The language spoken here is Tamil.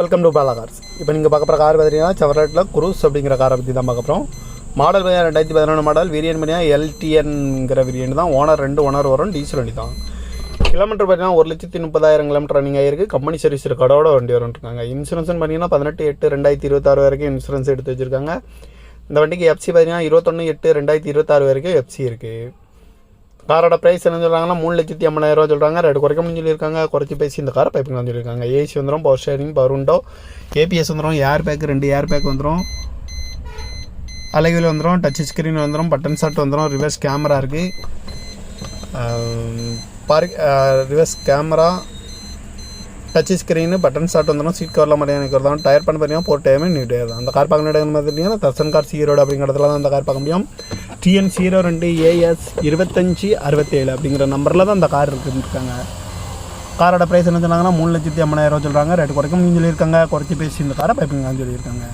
வெல்கம் டு பாலா கார்ஸ் இப்போ நீங்கள் பார்க்க போகிற கார் பார்த்தீங்கன்னா செவரட்டில் குரூஸ் அப்படிங்கிற காரை பற்றி தான் பார்க்க போகிறோம் மாடல் பார்த்தீங்கன்னா ரெண்டாயிரத்தி பதினொன்று மாடல் வேரியன்ட் பார்த்தீங்கன்னா எல்டிஎன்ங்கிற வேரியன்ட் தான். ஓனர் ரெண்டு ஓனர் வரும் டீசல் வண்டி தான். கிலோமீட்டர் பார்த்தீங்கன்னா ஒரு லட்சத்தி முப்பதாயிரம் கிலோமீட்டர் ரன்னிங் ஆயிருக்கு. கம்பெனி சர்வீஸ் கடோட வண்டி வரும்ன்றாங்க இன்சூரன்ஸ்னு பார்த்தீங்கன்னா பதினெட்டு எட்டு ரெண்டாயிரத்தி இருபத்தாறு வரைக்கும் இன்சூரன்ஸ் எடுத்து வச்சுருக்காங்க. இந்த வண்டிக்கு எஃப்சி பார்த்தீங்கன்னா இருபத்தொன்று எட்டு ரெண்டாயிரத்தி இருபத்தாறு வரைக்கும் எஃப்சி இருக்குது காரோட ப்ரைஸ் என்ன சொல்கிறாங்கன்னா மூணு லட்சத்தி ஐம்பதாயிரம் சொல்கிறாங்க ரெண்டு குறைக்கணும்னு சொல்லியிருக்காங்க. குறைச்சி பேசி இந்த காரை பைப்பிங் சொல்லியிருக்காங்க. ஏசி வந்துடும் பவர் ஷேரிங் பவர் உண்டோ ஏபிஎஸ் வந்துடும் ஏர் பேக் ரெண்டு ஏர் பேக் வந்துடும் அலைவில் வந்துடும் டச் ஸ்க்ரீன் வந்துடும் பட்டன் ஷாட் வந்துடும் ரிவர்ஸ் கேமரா இருக்குது park reverse camera touch screen button start வந்துடும் சீட் கவரில் மட்டும் எனக்கு வருதான் டயர் பண்ண பார்த்தீங்கன்னா போர் டைமே தான் அந்த கார் பார்க்க இடம் பார்த்தீங்கன்னா தர்சன் கார் சீரோடு அப்படிங்கிறதுல தான் அந்த கார் பார்க்க முடியும். டிஎன் ஜீரோ ரெண்டு ஏஎஸ் இருபத்தஞ்சி அறுபத்தேழு அப்படிங்கிற நம்பரில் தான் அந்த கார் இருக்குன்னு இருக்காங்க காரோட ப்ரைஸ் என்ன சொன்னாங்கன்னா மூணு லட்சத்தி ஐம்பதாயிரம் ரூபா சொல்கிறாங்க ரேட்டு குறைக்க முடியும் சொல்லியிருக்காங்க. குறைச்சி பேசி இந்த காரை பைப்பிங்கான்னு சொல்லியிருக்காங்க.